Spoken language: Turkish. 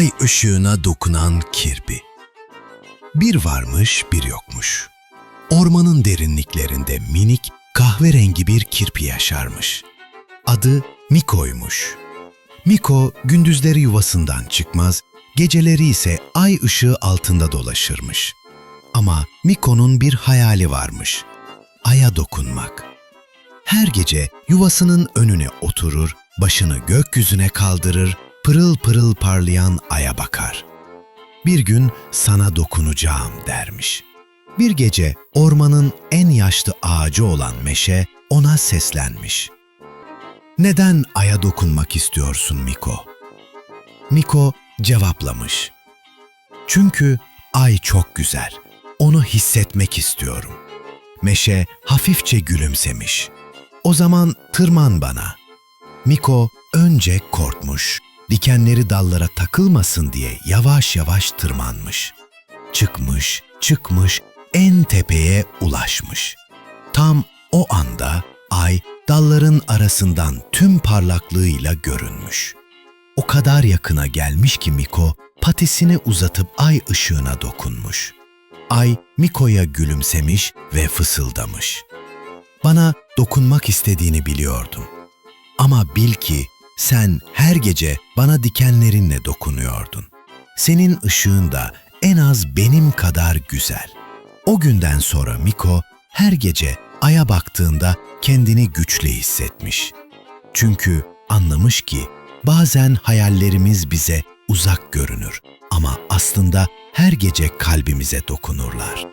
Ay ışığına dokunan kirpi. Bir varmış bir yokmuş. Ormanın derinliklerinde minik kahverengi bir kirpi yaşarmış. Adı Miko'ymuş. Miko gündüzleri yuvasından çıkmaz, geceleri ise ay ışığı altında dolaşırmış. Ama Miko'nun bir hayali varmış. Aya dokunmak. Her gece yuvasının önüne oturur, başını gökyüzüne kaldırır, pırıl pırıl parlayan aya bakar. Bir gün sana dokunacağım dermiş. Bir gece ormanın en yaşlı ağacı olan meşe ona seslenmiş. Neden aya dokunmak istiyorsun Miko? Miko cevaplamış. Çünkü ay çok güzel. Onu hissetmek istiyorum. Meşe hafifçe gülümsemiş. O zaman tırman bana. Miko önce korkmuş. Dikenleri dallara takılmasın diye yavaş yavaş tırmanmış. Çıkmış, çıkmış, en tepeye ulaşmış. Tam o anda ay dalların arasından tüm parlaklığıyla görünmüş. O kadar yakına gelmiş ki Miko patisini uzatıp ay ışığına dokunmuş. Ay Miko'ya gülümsemiş ve fısıldamış. Bana dokunmak istediğini biliyordum. Ama bil ki sen her gece bana dikenlerinle dokunuyordun. Senin ışığın da en az benim kadar güzel. O günden sonra Miko her gece aya baktığında kendini güçlü hissetmiş. Çünkü anlamış ki bazen hayallerimiz bize uzak görünür ama aslında her gece kalbimize dokunurlar.